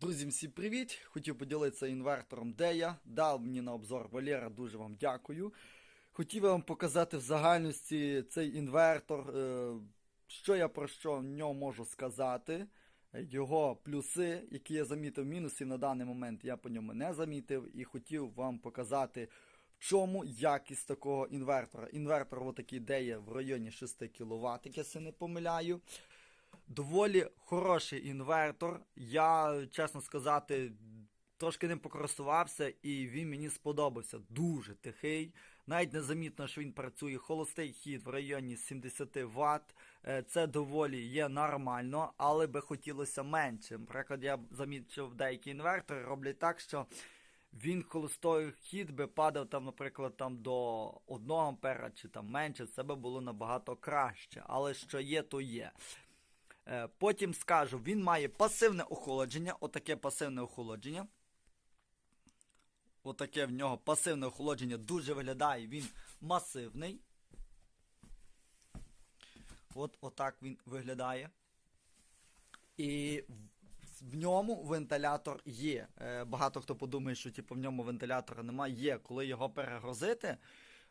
Друзі, всім привіт! Хотів поділитися інвертором, де я. Дав мені на обзор Валера, дуже вам дякую. Хотів вам показати в загальності цей інвертор, е, що я про що в ньому можу сказати. Його плюси, які я замітив, мінусів на даний момент я по ньому не замітив і хотів вам показати, в чому якість такого інвертора. Інвертор отакий, де є в районі 6 кВт, як я не помиляю. Доволі хороший інвертор. Я, чесно сказати, трошки ним покористувався, і він мені сподобався. Дуже тихий. Навіть незамітно, що він працює холостий хід в районі 70 Вт. Е, Це доволі є нормально, але би хотілося менше. Наприклад, я замітив деякі інвертори роблять так, що він холостой хід би падав там, наприклад, там до 1 ампера чи там менше, це би було набагато краще. Але що є, то є. Е, Потім скажу, він має пасивне охолодження, отаке пасивне охолодження. Отаке в нього пасивне охолодження дуже виглядає, він масивний. От отак він виглядає. І в- ньому вентилятор є. Е, Багато хто подумає, що типу, в ньому вентилятора немає. Є. Коли його перегрузити,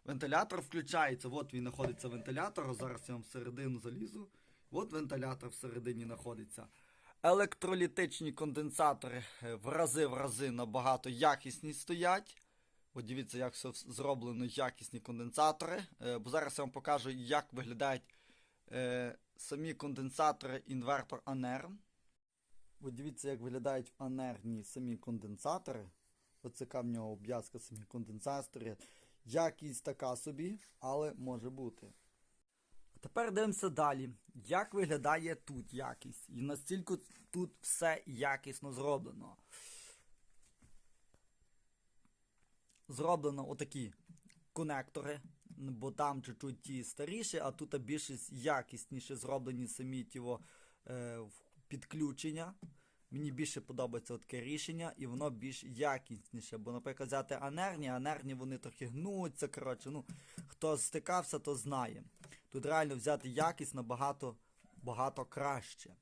вентилятор включається. От він знаходиться вентилятор. Зараз я вам всередину залізу. От вентилятор всередині знаходиться. Електролітичні конденсатори е, в рази в рази набагато якісні стоять. От дивіться, як все зроблено якісні конденсатори. Е, Бо зараз я вам покажу, як виглядають е, самі конденсатори інвертор Анер. От дивіться, як виглядають анерні самі конденсатори. Оце в нього обв'язка самі конденсатори. Якість така собі, але може бути. Тепер дивимося далі, як виглядає тут якість. І настільки тут все якісно зроблено. Зроблено отакі конектори, бо там чуть-чуть ті старіші, а тут більш якісніше зроблені самі ті е, підключення. Мені більше подобається таке рішення, і воно більш якісніше. Бо, наприклад, взяти анерні, анерні вони трохи гнуться. Коротше, ну, хто стикався, то знає. Тут реально взяти якість набагато багато краще.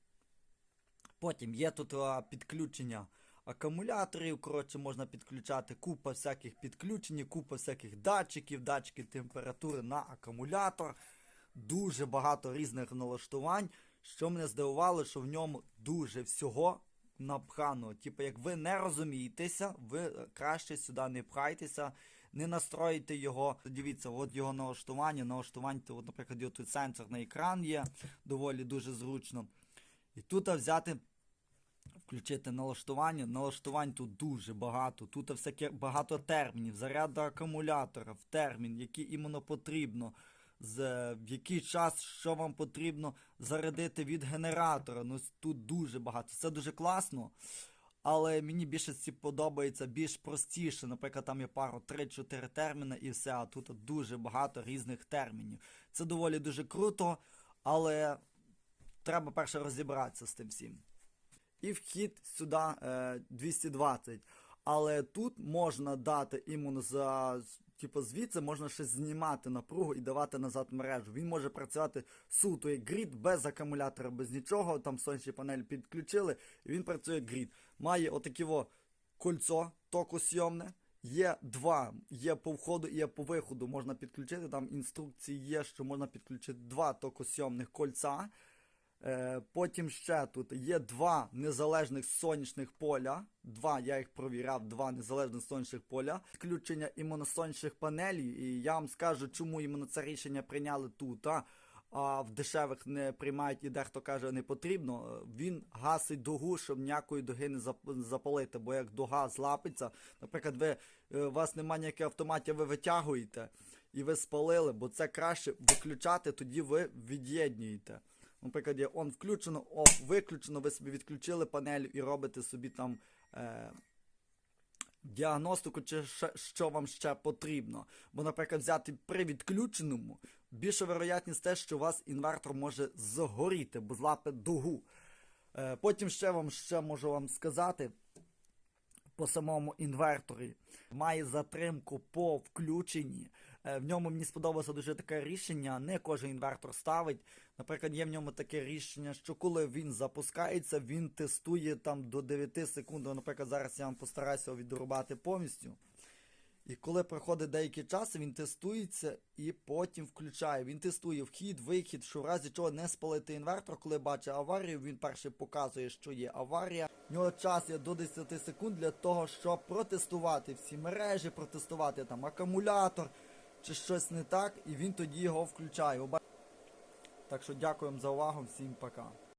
Потім є тут а, підключення акумуляторів, коротше, можна підключати купа всяких підключень, купа всяких датчиків, датчики температури на акумулятор. Дуже багато різних налаштувань. Що мене здивувало, що в ньому дуже всього напхано. Типу, як ви не розумієтеся, ви е, краще сюди не пхайтеся, не настроїте його. Дивіться, от його налаштування. Налаштування, от, наприклад, є тут сенсорний екран є, доволі дуже зручно. І тут взяти, включити налаштування. Налаштувань тут дуже багато. Тут всяке багато термінів, заряд до акумулятора, в термін, який іменно потрібно. З, в який час, що вам потрібно зарядити від генератора. Ну, тут дуже багато. Це дуже класно. Але мені більше ці подобається більш простіше. Наприклад, там є пару 3-4 терміни і все, а тут дуже багато різних термінів. Це доволі дуже круто, але треба перше розібратися з тим всім. І вхід сюди е, 220. Але тут можна дати іменно за типу, звідси можна ще знімати напругу і давати назад мережу. Він може працювати суто як грід, без акумулятора, без нічого. Там сонячні панелі підключили, і він працює грід. Має отаке кольцо токосйомне. Є два, є по входу і є по виходу. Можна підключити. Там інструкції є, що можна підключити два токосйомних кольця. Е, потім ще тут є два незалежних сонячних поля. Два, я їх провіряв, два незалежних сонячних поля. Включення іменно сонячних панелей. І я вам скажу, чому іменно це рішення прийняли тут. А, а в дешевих не приймають і дехто каже, не потрібно. Він гасить дугу, щоб ніякої дуги не запалити. Бо як дуга злапиться, наприклад, ви е, у вас немає ніяких автоматів, ви витягуєте і ви спалили, бо це краще виключати, тоді ви від'єднуєте. Наприклад, є он включено, оф виключено, ви собі відключили панель і робите собі там е, діагностику, чи що вам ще потрібно. Бо, наприклад, взяти при відключеному, більша вероятність те, що у вас інвертор може згоріти, бо злапить дугу. Е, потім ще вам ще можу вам сказати. По самому інверторі має затримку по включенні. Е, В ньому мені сподобалося дуже таке рішення. Не кожен інвертор ставить. Наприклад, є в ньому таке рішення, що коли він запускається, він тестує там до 9 секунд. Наприклад, зараз я вам постараюся відрубати повністю. І коли проходить деякий час, він тестується і потім включає. Він тестує вхід, вихід, що в разі чого не спалити інвертор, коли бачить аварію, він перший показує, що є аварія. У нього час є до 10 секунд для того, щоб протестувати всі мережі, протестувати там акумулятор чи щось не так, і він тоді його включає. Так що дякуємо за увагу, всім пока.